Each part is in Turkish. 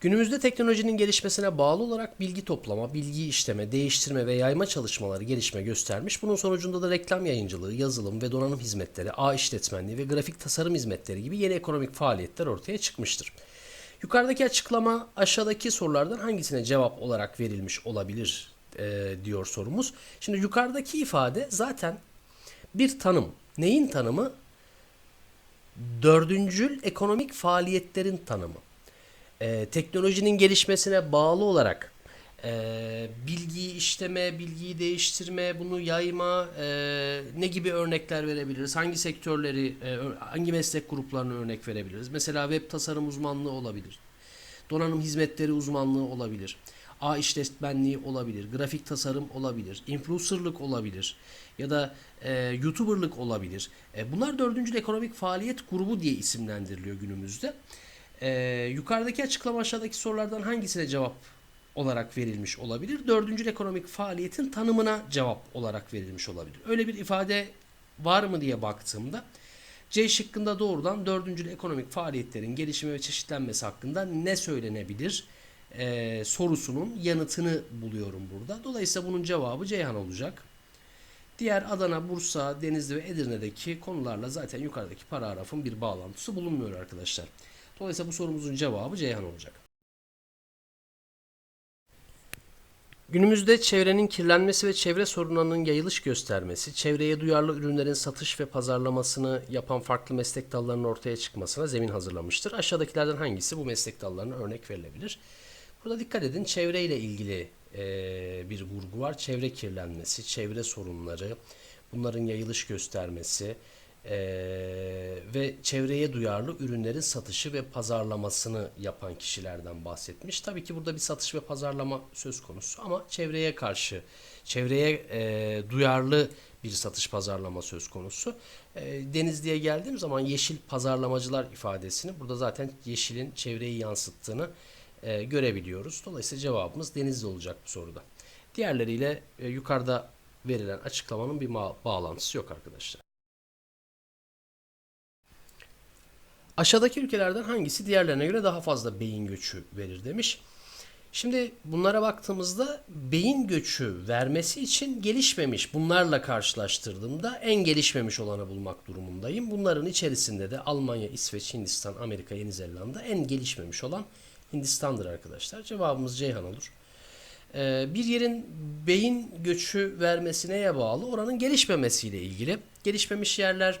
Günümüzde teknolojinin gelişmesine bağlı olarak bilgi toplama, bilgi işleme, değiştirme ve yayma çalışmaları gelişme göstermiş. Bunun sonucunda da reklam yayıncılığı, yazılım ve donanım hizmetleri, ağ işletmenliği ve grafik tasarım hizmetleri gibi yeni ekonomik faaliyetler ortaya çıkmıştır. Yukarıdaki açıklama aşağıdaki sorulardan hangisine cevap olarak verilmiş olabilir e, diyor sorumuz. Şimdi yukarıdaki ifade zaten bir tanım. Neyin tanımı? Dördüncül ekonomik faaliyetlerin tanımı. Ee, teknolojinin gelişmesine bağlı olarak e, bilgiyi işleme, bilgiyi değiştirme, bunu yayma, e, ne gibi örnekler verebiliriz? Hangi sektörleri, e, hangi meslek gruplarını örnek verebiliriz? Mesela web tasarım uzmanlığı olabilir. Donanım hizmetleri uzmanlığı olabilir. A işletmenliği olabilir. Grafik tasarım olabilir. Influencerlık olabilir. Ya da e, YouTuberlık olabilir. E, bunlar dördüncü ekonomik faaliyet grubu diye isimlendiriliyor günümüzde. E, yukarıdaki açıklama aşağıdaki sorulardan hangisine cevap olarak verilmiş olabilir? Dördüncü ekonomik faaliyetin tanımına cevap olarak verilmiş olabilir. Öyle bir ifade var mı diye baktığımda C şıkkında doğrudan dördüncül ekonomik faaliyetlerin gelişimi ve çeşitlenmesi hakkında ne söylenebilir Ee, sorusunun yanıtını buluyorum burada. Dolayısıyla bunun cevabı Ceyhan olacak. Diğer Adana, Bursa, Denizli ve Edirne'deki konularla zaten yukarıdaki paragrafın bir bağlantısı bulunmuyor arkadaşlar. Dolayısıyla bu sorumuzun cevabı Ceyhan olacak. Günümüzde çevrenin kirlenmesi ve çevre sorunlarının yayılış göstermesi, çevreye duyarlı ürünlerin satış ve pazarlamasını yapan farklı meslek dallarının ortaya çıkmasına zemin hazırlamıştır. Aşağıdakilerden hangisi bu meslek dallarına örnek verilebilir? Burada dikkat edin çevreyle ilgili eee, bir vurgu var. Çevre kirlenmesi, çevre sorunları, bunların yayılış göstermesi eee, ve çevreye duyarlı ürünlerin satışı ve pazarlamasını yapan kişilerden bahsetmiş. Tabii ki burada bir satış ve pazarlama söz konusu ama çevreye karşı, çevreye eee, duyarlı bir satış pazarlama söz konusu. Eee, Denizli'ye geldiğim zaman yeşil pazarlamacılar ifadesini burada zaten yeşilin çevreyi yansıttığını e, görebiliyoruz. Dolayısıyla cevabımız Denizli olacak bu soruda. Diğerleriyle e, yukarıda verilen açıklamanın bir bağlantısı yok arkadaşlar. Aşağıdaki ülkelerden hangisi diğerlerine göre daha fazla beyin göçü verir demiş. Şimdi bunlara baktığımızda beyin göçü vermesi için gelişmemiş bunlarla karşılaştırdığımda en gelişmemiş olanı bulmak durumundayım. Bunların içerisinde de Almanya, İsveç, Hindistan, Amerika, Yeni Zelanda en gelişmemiş olan Hindistan'dır arkadaşlar. Cevabımız Ceyhan olur. Ee, bir yerin beyin göçü vermesi neye bağlı? Oranın gelişmemesiyle ilgili. Gelişmemiş yerler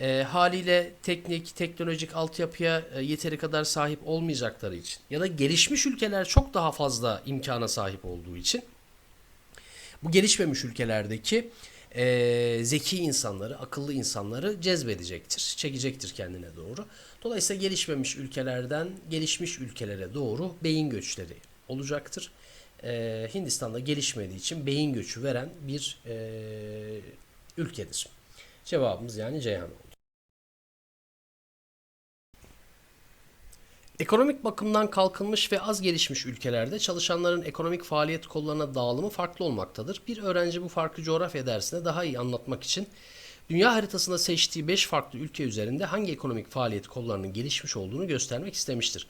e, haliyle teknik, teknolojik altyapıya e, yeteri kadar sahip olmayacakları için ya da gelişmiş ülkeler çok daha fazla imkana sahip olduğu için bu gelişmemiş ülkelerdeki e, zeki insanları, akıllı insanları cezbedecektir, çekecektir kendine doğru. Dolayısıyla gelişmemiş ülkelerden gelişmiş ülkelere doğru beyin göçleri olacaktır. E, Hindistan'da gelişmediği için beyin göçü veren bir e, ülkedir. Cevabımız yani Ceyhan oldu. Ekonomik bakımdan kalkınmış ve az gelişmiş ülkelerde çalışanların ekonomik faaliyet kollarına dağılımı farklı olmaktadır. Bir öğrenci bu farklı coğrafya dersine daha iyi anlatmak için dünya haritasında seçtiği 5 farklı ülke üzerinde hangi ekonomik faaliyet kollarının gelişmiş olduğunu göstermek istemiştir.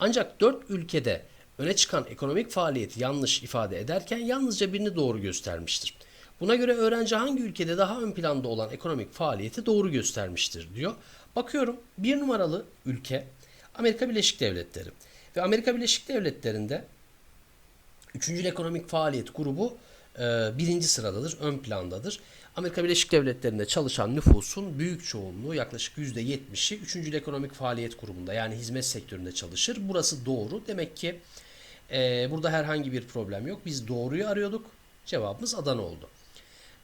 Ancak 4 ülkede öne çıkan ekonomik faaliyeti yanlış ifade ederken yalnızca birini doğru göstermiştir. Buna göre öğrenci hangi ülkede daha ön planda olan ekonomik faaliyeti doğru göstermiştir diyor. Bakıyorum bir numaralı ülke Amerika Birleşik Devletleri. Ve Amerika Birleşik Devletleri'nde Üçüncü ekonomik faaliyet grubu e, birinci sıradadır, ön plandadır. Amerika Birleşik Devletleri'nde çalışan nüfusun büyük çoğunluğu yaklaşık %70'i üçüncü ekonomik faaliyet grubunda yani hizmet sektöründe çalışır. Burası doğru. Demek ki e, burada herhangi bir problem yok. Biz doğruyu arıyorduk. Cevabımız Adana oldu.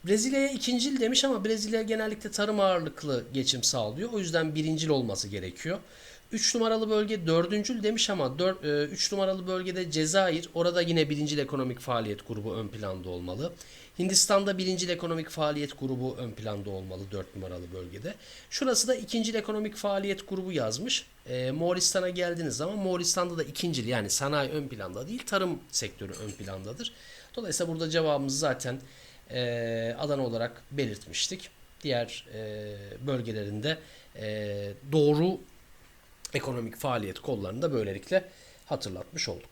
Brezilya'ya ikincil demiş ama Brezilya genellikle tarım ağırlıklı geçim sağlıyor. O yüzden birincil olması gerekiyor. 3 numaralı bölge dördüncül demiş ama 3 numaralı bölgede Cezayir orada yine birincil ekonomik faaliyet grubu ön planda olmalı. Hindistan'da birincil ekonomik faaliyet grubu ön planda olmalı 4 numaralı bölgede. Şurası da ikincil ekonomik faaliyet grubu yazmış. E, Moğolistan'a geldiğiniz zaman Moğolistan'da da ikincil yani sanayi ön planda değil tarım sektörü ön plandadır. Dolayısıyla burada cevabımız zaten e, Adana olarak belirtmiştik. Diğer e, bölgelerinde e, doğru ekonomik faaliyet kollarını da böylelikle hatırlatmış olduk.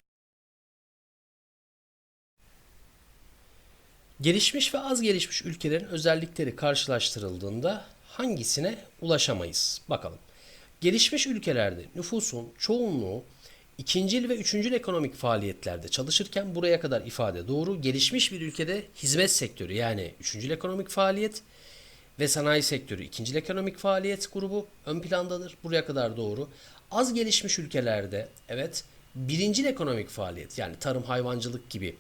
Gelişmiş ve az gelişmiş ülkelerin özellikleri karşılaştırıldığında hangisine ulaşamayız? Bakalım. Gelişmiş ülkelerde nüfusun çoğunluğu ikincil ve üçüncül ekonomik faaliyetlerde çalışırken buraya kadar ifade doğru. Gelişmiş bir ülkede hizmet sektörü yani üçüncül ekonomik faaliyet ve sanayi sektörü ikincil ekonomik faaliyet grubu ön plandadır. Buraya kadar doğru. Az gelişmiş ülkelerde evet birincil ekonomik faaliyet yani tarım hayvancılık gibi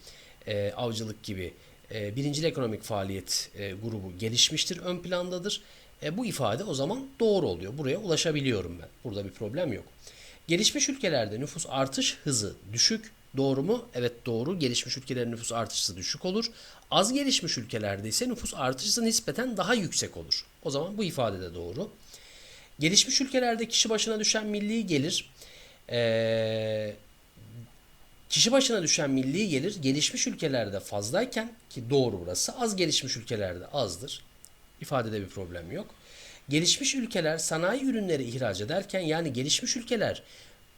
e, avcılık gibi e, birincil ekonomik faaliyet e, grubu gelişmiştir ön plandadır. E, bu ifade o zaman doğru oluyor. Buraya ulaşabiliyorum ben. Burada bir problem yok. Gelişmiş ülkelerde nüfus artış hızı düşük. Doğru mu? Evet doğru. Gelişmiş ülkelerin nüfus artış hızı düşük olur. Az gelişmiş ülkelerde ise nüfus artış hızı nispeten daha yüksek olur. O zaman bu ifade de doğru. Gelişmiş ülkelerde kişi başına düşen milli gelir ee, kişi başına düşen milli gelir gelişmiş ülkelerde fazlayken ki doğru burası az gelişmiş ülkelerde azdır. İfadede bir problem yok. Gelişmiş ülkeler sanayi ürünleri ihraç ederken yani gelişmiş ülkeler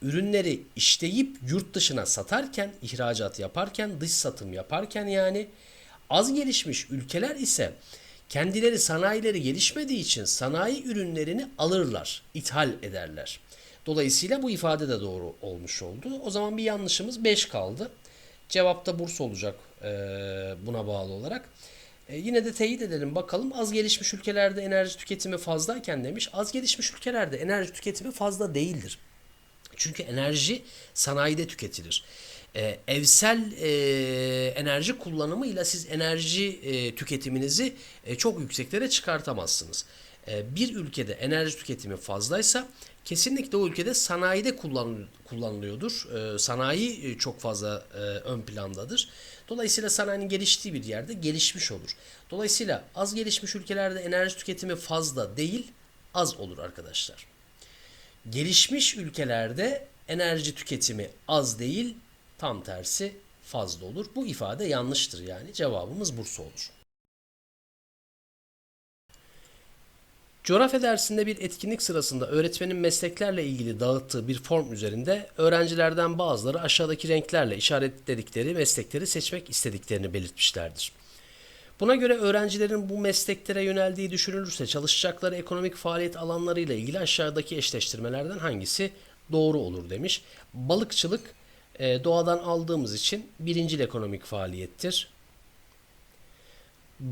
ürünleri işleyip yurt dışına satarken, ihracat yaparken, dış satım yaparken yani az gelişmiş ülkeler ise kendileri sanayileri gelişmediği için sanayi ürünlerini alırlar, ithal ederler. Dolayısıyla bu ifade de doğru olmuş oldu. O zaman bir yanlışımız 5 kaldı. Cevap da Bursa olacak buna bağlı olarak. E, yine de teyit edelim bakalım az gelişmiş ülkelerde enerji tüketimi fazlayken demiş. Az gelişmiş ülkelerde enerji tüketimi fazla değildir. Çünkü enerji sanayide tüketilir. E, evsel e, enerji kullanımıyla siz enerji e, tüketiminizi e, çok yükseklere çıkartamazsınız. E, bir ülkede enerji tüketimi fazlaysa kesinlikle o ülkede sanayide kullan, kullanılıyordur. E, sanayi e, çok fazla e, ön plandadır. Dolayısıyla sanayinin geliştiği bir yerde gelişmiş olur. Dolayısıyla az gelişmiş ülkelerde enerji tüketimi fazla değil, az olur arkadaşlar. Gelişmiş ülkelerde enerji tüketimi az değil, tam tersi fazla olur. Bu ifade yanlıştır yani. Cevabımız Bursa olur. Coğrafya dersinde bir etkinlik sırasında öğretmenin mesleklerle ilgili dağıttığı bir form üzerinde öğrencilerden bazıları aşağıdaki renklerle işaretledikleri meslekleri seçmek istediklerini belirtmişlerdir. Buna göre öğrencilerin bu mesleklere yöneldiği düşünülürse çalışacakları ekonomik faaliyet alanlarıyla ilgili aşağıdaki eşleştirmelerden hangisi doğru olur demiş. Balıkçılık e, doğadan aldığımız için birincil ekonomik faaliyettir.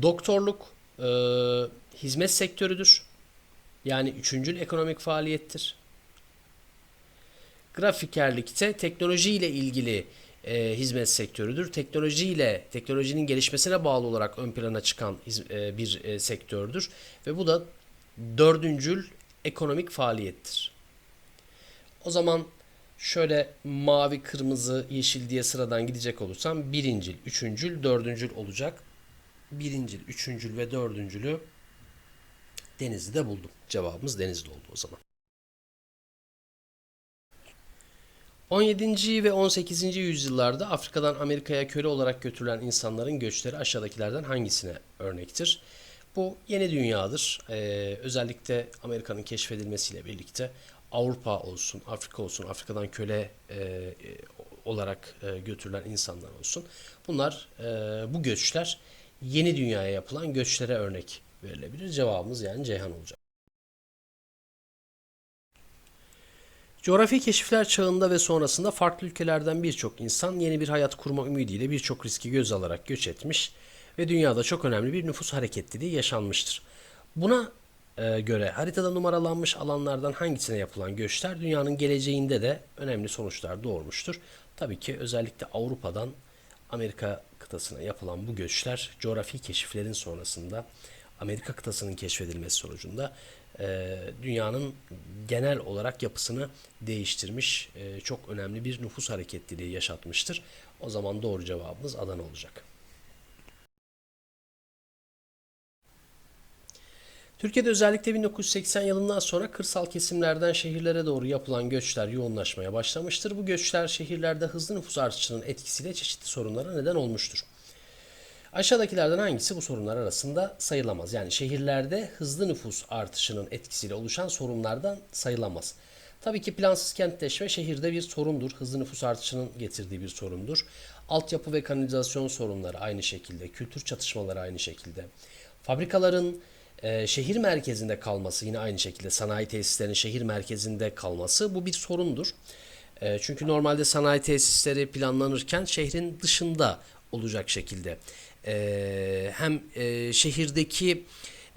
Doktorluk e, hizmet sektörüdür. Yani üçüncül ekonomik faaliyettir. Grafikerlik ise teknoloji ile ilgili e, hizmet sektörüdür. Teknoloji ile teknolojinin gelişmesine bağlı olarak ön plana çıkan e, bir e, sektördür ve bu da dördüncül ekonomik faaliyettir. O zaman şöyle mavi, kırmızı, yeşil diye sıradan gidecek olursam birincil, üçüncül, dördüncül olacak. Birincil, üçüncül ve dördüncülü Denizli'de buldum. Cevabımız Denizli oldu o zaman. 17. ve 18. yüzyıllarda Afrika'dan Amerika'ya köle olarak götürülen insanların göçleri aşağıdakilerden hangisine örnektir? Bu yeni dünyadır. Ee, özellikle Amerika'nın keşfedilmesiyle birlikte Avrupa olsun, Afrika olsun, Afrika'dan köle e, olarak e, götürülen insanlar olsun. Bunlar, e, bu göçler yeni dünyaya yapılan göçlere örnek verilebilir. Cevabımız yani Ceyhan olacak. Coğrafi keşifler çağında ve sonrasında farklı ülkelerden birçok insan yeni bir hayat kurma ümidiyle birçok riski göz alarak göç etmiş ve dünyada çok önemli bir nüfus hareketliliği yaşanmıştır. Buna e, göre haritada numaralanmış alanlardan hangisine yapılan göçler dünyanın geleceğinde de önemli sonuçlar doğurmuştur. Tabii ki özellikle Avrupa'dan Amerika kıtasına yapılan bu göçler coğrafi keşiflerin sonrasında Amerika kıtasının keşfedilmesi sonucunda e, dünyanın genel olarak yapısını değiştirmiş, e, çok önemli bir nüfus hareketliliği yaşatmıştır. O zaman doğru cevabımız Adana olacak. Türkiye'de özellikle 1980 yılından sonra kırsal kesimlerden şehirlere doğru yapılan göçler yoğunlaşmaya başlamıştır. Bu göçler şehirlerde hızlı nüfus artışının etkisiyle çeşitli sorunlara neden olmuştur. Aşağıdakilerden hangisi bu sorunlar arasında sayılamaz? Yani şehirlerde hızlı nüfus artışının etkisiyle oluşan sorunlardan sayılamaz. Tabii ki plansız kentleşme şehirde bir sorundur. Hızlı nüfus artışının getirdiği bir sorundur. Altyapı ve kanalizasyon sorunları aynı şekilde, kültür çatışmaları aynı şekilde. Fabrikaların e, şehir merkezinde kalması yine aynı şekilde sanayi tesislerinin şehir merkezinde kalması bu bir sorundur. E, çünkü normalde sanayi tesisleri planlanırken şehrin dışında olacak şekilde e, hem e, şehirdeki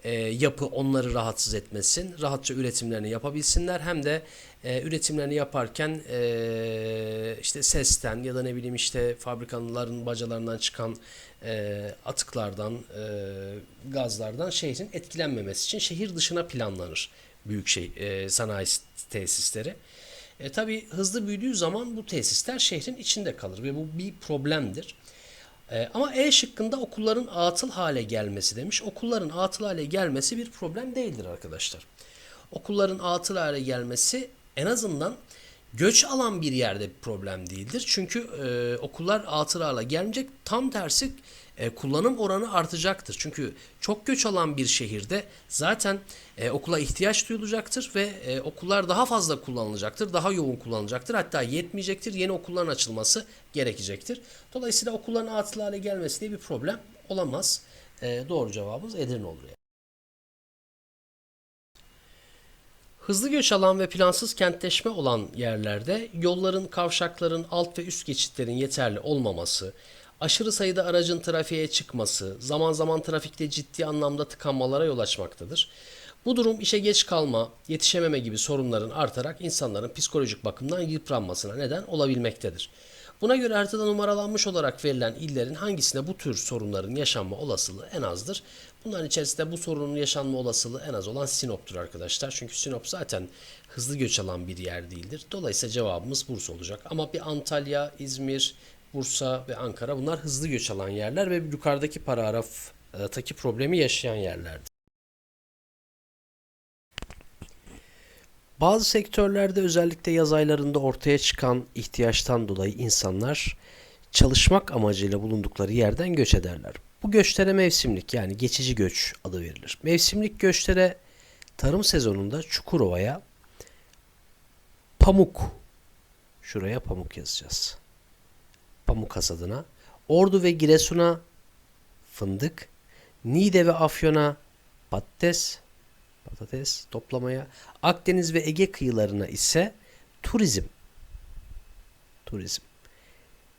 e, yapı onları rahatsız etmesin, rahatça üretimlerini yapabilsinler hem de e, üretimlerini yaparken e, işte sesten ya da ne bileyim işte fabrikaların bacalarından çıkan e, atıklardan, e, gazlardan şehrin etkilenmemesi için şehir dışına planlanır büyük şey e, sanayi tesisleri. E, tabii hızlı büyüdüğü zaman bu tesisler şehrin içinde kalır ve bu bir problemdir. E, ama E şıkkında okulların atıl hale gelmesi demiş. Okulların atıl hale gelmesi bir problem değildir arkadaşlar. Okulların atıl hale gelmesi en azından göç alan bir yerde bir problem değildir. Çünkü e, okullar atıl hale gelmeyecek. Tam tersi e, kullanım oranı artacaktır. Çünkü çok göç alan bir şehirde zaten e, okula ihtiyaç duyulacaktır ve e, okullar daha fazla kullanılacaktır, daha yoğun kullanılacaktır. Hatta yetmeyecektir, yeni okulların açılması gerekecektir. Dolayısıyla okulların atıl hale gelmesi diye bir problem olamaz. E, doğru cevabımız Edirne olur. Yani. Hızlı göç alan ve plansız kentleşme olan yerlerde yolların, kavşakların, alt ve üst geçitlerin yeterli olmaması, aşırı sayıda aracın trafiğe çıkması, zaman zaman trafikte ciddi anlamda tıkanmalara yol açmaktadır. Bu durum işe geç kalma, yetişememe gibi sorunların artarak insanların psikolojik bakımdan yıpranmasına neden olabilmektedir. Buna göre haritada numaralanmış olarak verilen illerin hangisinde bu tür sorunların yaşanma olasılığı en azdır? Bunların içerisinde bu sorunun yaşanma olasılığı en az olan Sinop'tur arkadaşlar. Çünkü Sinop zaten hızlı göç alan bir yer değildir. Dolayısıyla cevabımız Bursa olacak. Ama bir Antalya, İzmir, Bursa ve Ankara bunlar hızlı göç alan yerler ve yukarıdaki paragraftaki problemi yaşayan yerlerdir. Bazı sektörlerde özellikle yaz aylarında ortaya çıkan ihtiyaçtan dolayı insanlar çalışmak amacıyla bulundukları yerden göç ederler. Bu göçlere mevsimlik yani geçici göç adı verilir. Mevsimlik göçlere tarım sezonunda Çukurova'ya pamuk şuraya pamuk yazacağız. Pamuk hasadına. Ordu ve Giresun'a fındık, Niğde ve Afyon'a patates, patates toplamaya, Akdeniz ve Ege kıyılarına ise turizm, turizm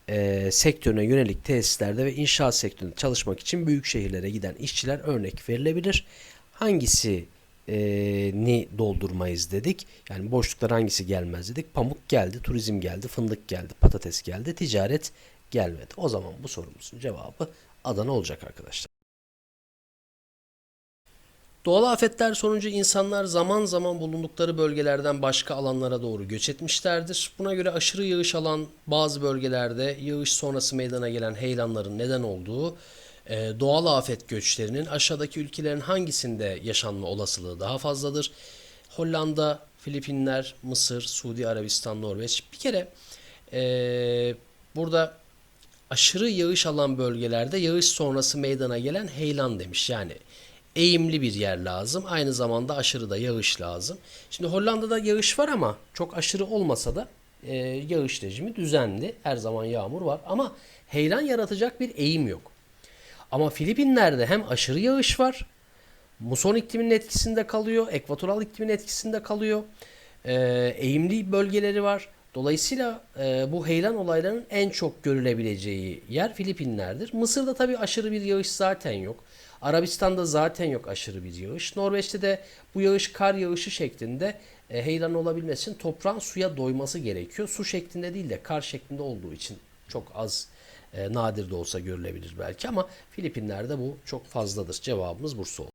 e, sektörüne yönelik tesislerde ve inşaat sektöründe çalışmak için büyük şehirlere giden işçiler örnek verilebilir. Hangisi e, ni doldurmayız dedik. Yani boşluklar hangisi gelmez dedik. Pamuk geldi, turizm geldi, fındık geldi, patates geldi, ticaret gelmedi. O zaman bu sorumuzun cevabı Adana olacak arkadaşlar. Doğal afetler sonucu insanlar zaman zaman bulundukları bölgelerden başka alanlara doğru göç etmişlerdir. Buna göre aşırı yağış alan bazı bölgelerde yağış sonrası meydana gelen heyelanların neden olduğu doğal afet göçlerinin aşağıdaki ülkelerin hangisinde yaşanma olasılığı daha fazladır? Hollanda, Filipinler, Mısır, Suudi Arabistan, Norveç. Bir kere e, burada aşırı yağış alan bölgelerde yağış sonrası meydana gelen heyelan demiş. Yani eğimli bir yer lazım. Aynı zamanda aşırı da yağış lazım. Şimdi Hollanda'da yağış var ama çok aşırı olmasa da e, yağış rejimi düzenli. Her zaman yağmur var ama heyelan yaratacak bir eğim yok. Ama Filipinler'de hem aşırı yağış var. Muson ikliminin etkisinde kalıyor. Ekvatoral iklimin etkisinde kalıyor. E, eğimli bölgeleri var. Dolayısıyla e, bu heyelan olaylarının en çok görülebileceği yer Filipinler'dir. Mısır'da tabii aşırı bir yağış zaten yok. Arabistan'da zaten yok aşırı bir yağış. Norveç'te de bu yağış kar yağışı şeklinde e, heyelan olabilmesi için toprağın suya doyması gerekiyor. Su şeklinde değil de kar şeklinde olduğu için çok az nadir de olsa görülebilir belki ama Filipinler'de bu çok fazladır. Cevabımız Bursa oldu.